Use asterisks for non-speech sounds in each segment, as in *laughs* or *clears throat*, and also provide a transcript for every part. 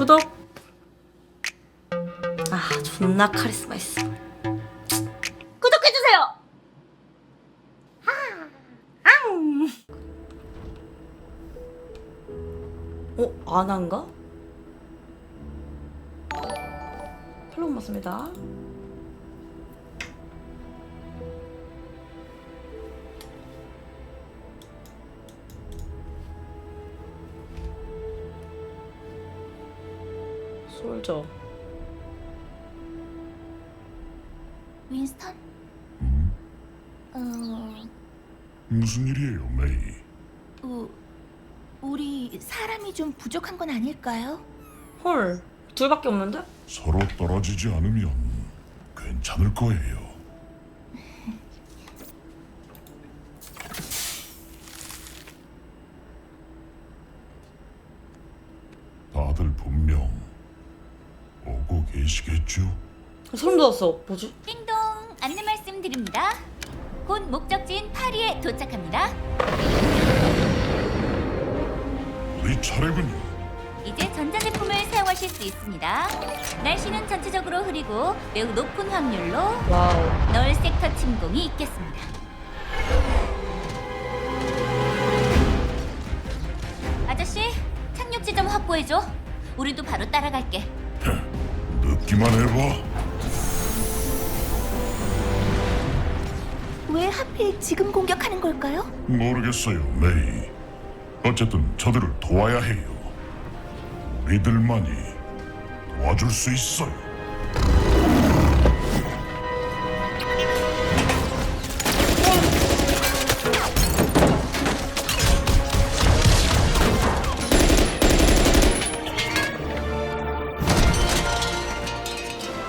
구독. 아, 존나 카리스마 있어. 구독해주세요! 아, 어, 아난가? 플로우 맞습니다. 솔저. 윈스턴? 어, 무슨 일이에요, 메이? 우, 우리 사람이 좀 부족한 건 아닐까요? 헐, 둘밖에 없는데? 서로 떨어지지 않으면 괜찮을 거예요. *laughs* 다들 분명 오고 계시겠죠? 소름 돋았어. 뭐지? 띵동 안내 말씀드립니다. 곧 목적지인 파리에 도착합니다. 우리 차례군요. 이제 전자제품을 사용하실 수 있습니다. 날씨는 전체적으로 흐리고 매우 높은 확률로 와우. 널 섹터 침공이 있겠습니다. 아저씨, 착륙 지점 확보해줘. 우리도 바로 따라갈게. *clears throat* 늦기만 해봐. 왜 하필 지금 공격하는 걸까요? 모르겠어요, 메이. 어쨌든 저들을 도와야 해요. 우리들만이 도와줄 수 있어요.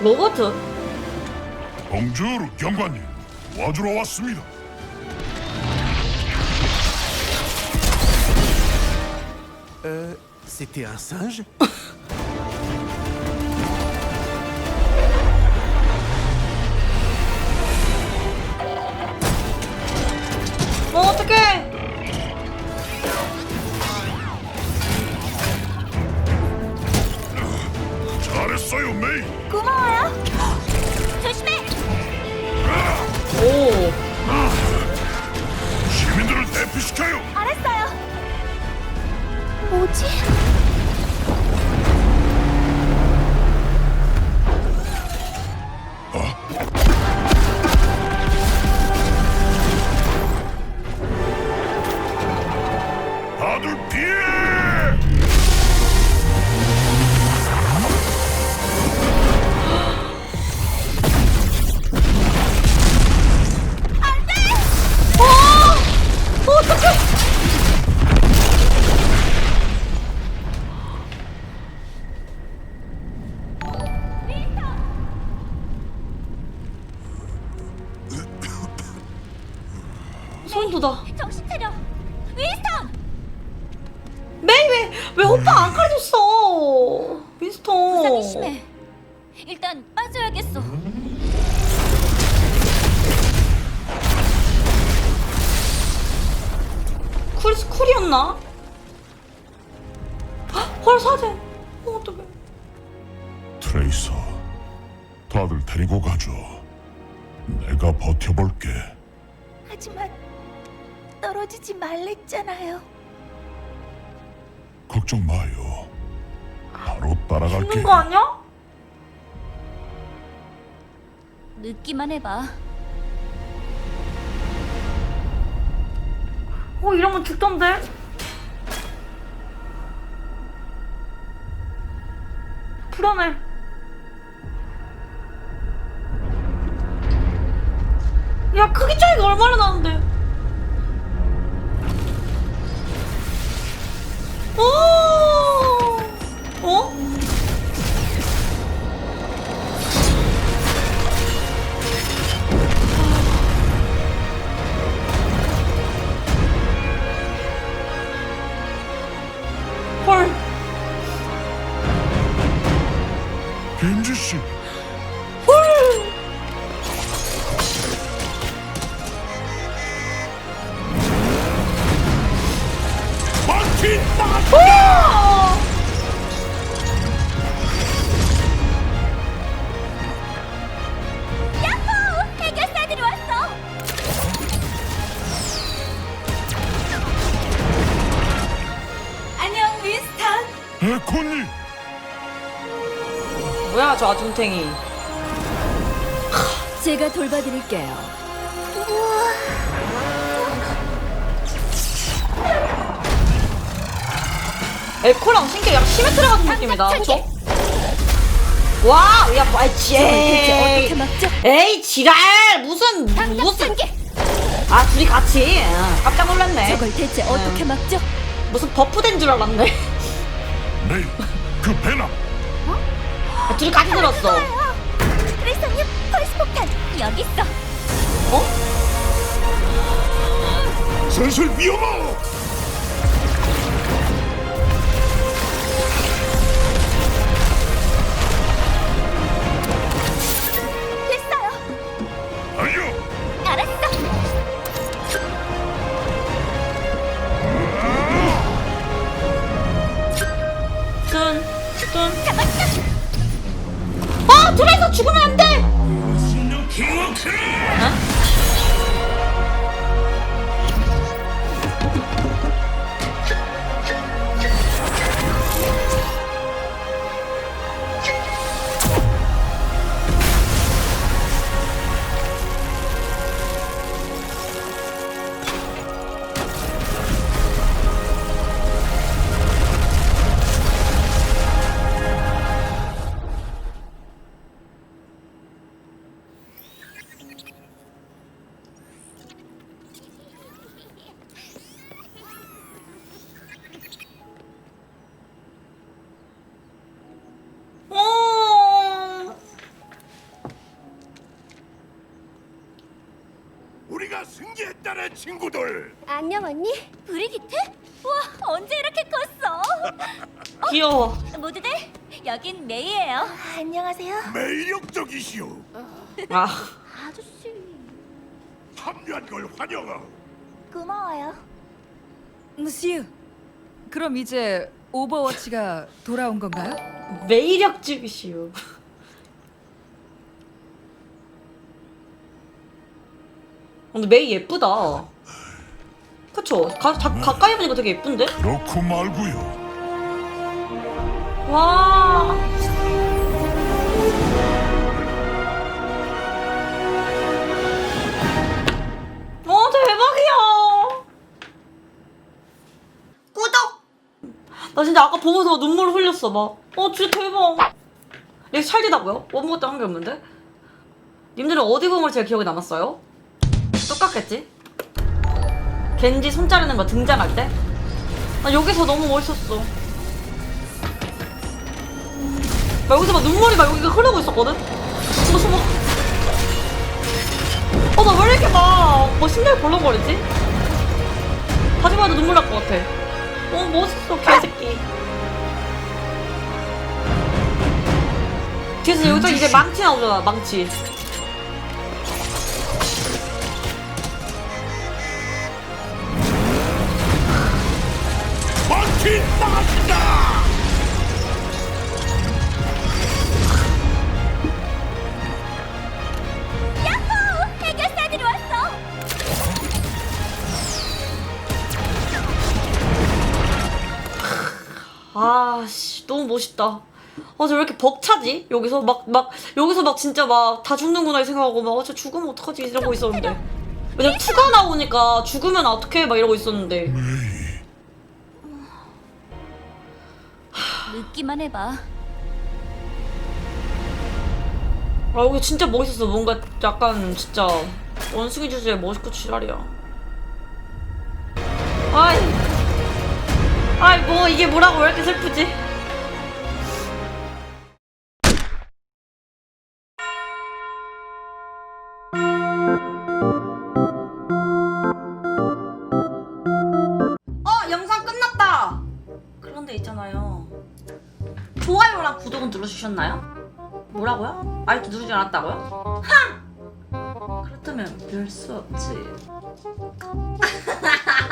로버트? 봉주르 경관님, 도와주러 왔습니다. Euh, c'était un singe *laughs* 고마워요. 조심해. 오, 시민들을 대피시켜요. 알았어요. 뭐지? 왜, 왜 오빠 안 가르쳤어? 윈스턴. 부상이 심해. 일단 빠져야겠어. 쿨스 쿨이었나? 헉, 헐 사제. 어, 어떡해. 트레이서, 다들 데리고 가죠. 내가 버텨볼게. 하지만 떨어지지 말랬잖아요. 걱정 마요. 바로 죽는 따라갈게. 거 아니야? 늦기만 해봐. 어, 이러면 죽던데? 불안해. 야, 크기 차이가 얼마나 나는데? 겐지 씨, 헐. 마틴! 우와! 저 아줌탱이 제가 돌봐드릴게요. 에코랑 신기 약간 시메트라 같은 느낌이다 그쵸? 와, 야, 뭐, 아이, 지, 에이, 막죠? 에이, 지랄! 무슨, 무슨, 아, 둘이 같이. 아, 깜짝 놀랐네. 대체 어떻게 막죠? 무슨 버프된 줄 알았네. 메이 그 배낭 아, 둘이 같이 들었어. 크리스님 펄스 폭탄 여기 있어. 어? 슬슬 위험하 됐어요. 아니요 알았어. 뚠, 뚠. 아, 둘이서 죽으면 안 돼! 어? 어. 승리했다네 친구들 안녕 언니. 브리기트? 와 언제 이렇게 컸어? *laughs* 귀여워. 모두들 여긴 메이예요. 안녕하세요. 매력적이시오 아, 아저씨 합류한 걸 환영하오 고마워요. 무시우. 그럼 이제 오버워치가 돌아온 건가요? 매력적이시오. 근데 메이 예쁘다. 그쵸? 가, 다, 가까이 보니까 되게 예쁜데? 그렇고 말고요 와. 어, 대박이야. 구독! 나 진짜 아까 보면서 눈물 흘렸어, 막. 어, 진짜 대박. 이게 찰지다고요? 아무것도 한 게 없는데? 님들은 어디 보면 제일 기억에 남았어요? 똑같겠지? 겐지 손 자르는 거 등장할 때? 나 여기서 너무 멋있었어. 막 여기서 막 눈물이 막 여기가 흐르고 있었거든? 숨어 숨어 어나 왜 이렇게 막, 뭐 심장이 벌렁거리지? 다시 봐도 눈물 날 것 같아 어 멋있어 개새끼 뒤에서 여기서 이제 망치 나오잖아 망치 야호! 해결사들이 왔어. 아씨 너무 멋있다. 아저 왜 이렇게 벅차지? 여기서 막 막 여기서 막 진짜 막 다 죽는구나 이 생각하고 막 어, 저 죽으면 어떡하지? 이러고 있었는데. 왜냐면 투가 나오니까 죽으면 어떡해? 막 이러고 있었는데 믿기만 해봐. 아 여기 진짜 멋있었어. 뭔가 약간 진짜 원숭이 주제에 멋있고 지랄이야. 아이. 아이 뭐 이게 뭐라고 왜 이렇게 슬프지 그런데 있잖아요 좋아요랑 구독은 눌러주셨나요? 뭐라고요? 아직도 누르지 않았다고요? 하! 그렇다면 별 수 없지. *laughs*